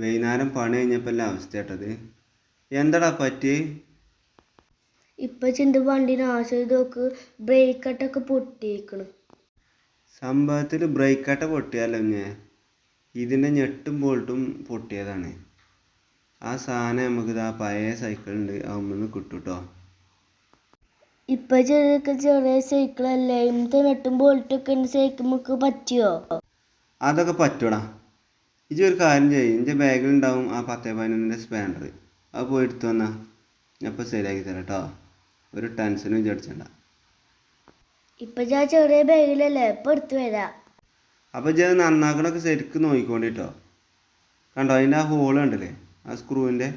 വൈകുന്നേരം പണി കഴിഞ്ഞപ്പോൾ അല്ല അവസ്ഥ കേട്ടത്? എന്താടാ പറ്റി ഇപ്പൊ ചിന്ത വണ്ടിനെ നോക്ക് ബ്രേക്ക് കട്ടൊക്കെ പൊട്ടിയേക്കണ്. സംഭവത്തിൽ ബ്രേക്ക് കട്ട പൊട്ടിയാലോ ഞാൻ ഇതിന്റെ ഞെട്ടും ബോൾട്ടും പൊട്ടിയതാണ്. ആ സാധനം നമുക്ക് ഇതാ പഴയ സൈക്കിളുണ്ട് അമ്മന്ന് കിട്ടും കേട്ടോ ഇപ്പൊ ചെറിയ ചെറിയ സൈക്കിളല്ലേ ഇന്നത്തെ നെട്ടും ബോൾട്ടൊക്കെ സൈക്കിൾ നമുക്ക് പറ്റിയോ? അതൊക്കെ പറ്റൂടാ. ഇജ്ജ് ഒരു കാര്യം ചെയ്യും. എന്റെ ബാഗിലുണ്ടാവും ആ പത്തേ പതിനൊന്നിന്റെ സ്പാനർ അത് പോയി എടുത്തു വന്നാൽ ഞാൻ ഇപ്പോൾ ശരിയാക്കി തരാം കേട്ടോ ഒരു ടെൻഷനും വിചാരിച്ചണ്ട ഇപ്പൊ ഞാൻ ചെറിയ ബാഗിലല്ലേ? ഇപ്പൊ എടുത്തു വരാം. അപ്പോൾ ഇജ്ജ് അത് നന്നാക്കണൊക്കെ ശരിക്കും നോക്കിക്കൊണ്ടിട്ടോ കണ്ടോ? അതിന്റെ ആ ഹോൾ കണ്ടില്ലേ? ആ സ്ക്രൂവിന്റെ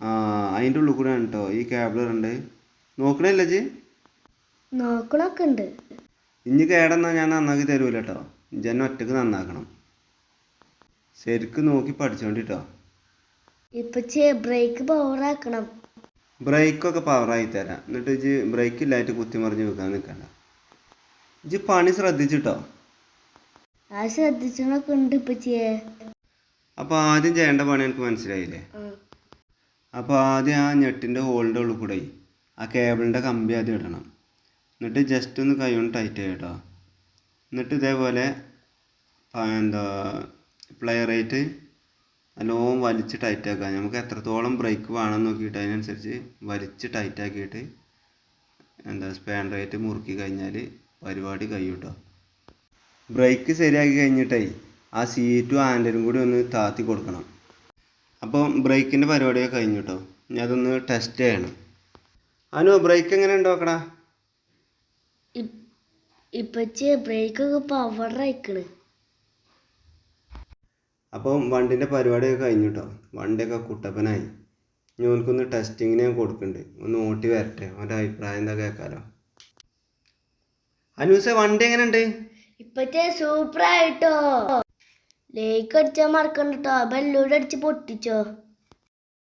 ആ അതിന്റെ ഉള്ളിൽ കൂടെ കേട്ടോ ഈ കേബിൾ ഉണ്ട് നോക്കണില്ല ഇജ്ജ്? നോക്കണൊക്കെ ഉണ്ട്. ഇനി കേടെന്നാ ഞാൻ നന്നാക്കി തരൂല കേട്ടോ ഇജ്ജ് എന്നെ ഒറ്റയ്ക്ക് നന്നാക്കണം. ശരിക്കും നോക്കി പഠിച്ചോണ്ടിട്ടോ. ഇപ്പൊ ബ്രേക്ക് പവറാക്കണം ബ്രേക്കൊക്കെ പവറായി തരാം. എന്നിട്ട് ഇജ്ജ് ബ്രേക്ക് ഇല്ലായിട്ട് കുത്തിമറിഞ്ഞ് വെക്കാൻ നിൽക്കണ്ട ഇജ്ജ് പണി ശ്രദ്ധിച്ചിട്ടോ? ആ ശ്രദ്ധിച്ചണൊക്കെ ഉണ്ട് ഇപ്പച്ചിയെ അപ്പോൾ ആദ്യം ചെയ്യേണ്ട പണി എനിക്ക് മനസ്സിലായില്ലേ? അപ്പോൾ ആദ്യം ആ ഞെട്ടിന്റെ ഹോളിന്റെ ഉള്ളിൽ കൂടെ. ആ കേബിളിന്റെ കമ്പി ആദ്യം ഇടണം. എന്നിട്ട് ജസ്റ്റ് ഒന്ന് കൈ കൊണ്ട് ടൈറ്റ് ആയിട്ടോ എന്നിട്ട് ഇതേപോലെ പ- എന്താ പ്ലെയറായിട്ട് നല്ലോണം വലിച്ച് ടൈറ്റാക്കുക നമുക്ക് എത്രത്തോളം ബ്രേക്ക് വേണം നോക്കിയിട്ട് അതിനനുസരിച്ച് വലിച്ച് ടൈറ്റാക്കിയിട്ട് എന്താ സ്പാൻ സ്പാൻഡറായിട്ട് മുറുക്കി കഴിഞ്ഞാൽ പരിപാടി കഴിയും കേട്ടോ ബ്രേക്ക് ശരിയാക്കി കഴിഞ്ഞിട്ടേ ആ സീറ്റും ഹാൻഡിലും കൂടി ഒന്ന് താത്തി കൊടുക്കണം. അപ്പോൾ ബ്രേക്കിന്റെ പരിപാടിയൊക്കെ കഴിഞ്ഞു കേട്ടോ ഇനി അതൊന്ന് ടെസ്റ്റ് ചെയ്യണം. അനു ബ്രേക്ക് എങ്ങനെ ഉണ്ടാക്കടാ ഇപ്പച്ചി പവർ പവറായിക്കണ് അപ്പം വണ്ടിന്റെ പരിപാടിയൊക്കെ കഴിഞ്ഞു കേട്ടോ വണ്ടിയൊക്കെ കുട്ടപ്പനായി. ഇനി ഓനക്കൊന്ന് ടെസ്റ്റിങ്ങിന് ഞാൻ കൊടുക്കുന്നുണ്ട് ഒന്ന് ഓട്ടി വരട്ടെ. അവന്റെ അഭിപ്രായം എന്താ കേൾക്കാലോ അനൂസെ വണ്ടി എങ്ങനെയുണ്ട്? ഇപ്പത്തെ സൂപ്പർ ആയിട്ടോ. ലേക്ക് അടിച്ചാൽ മറക്കണ്ട കേട്ടോ ബെല്ലൂടെ അടിച്ച് പൊട്ടിച്ചോ.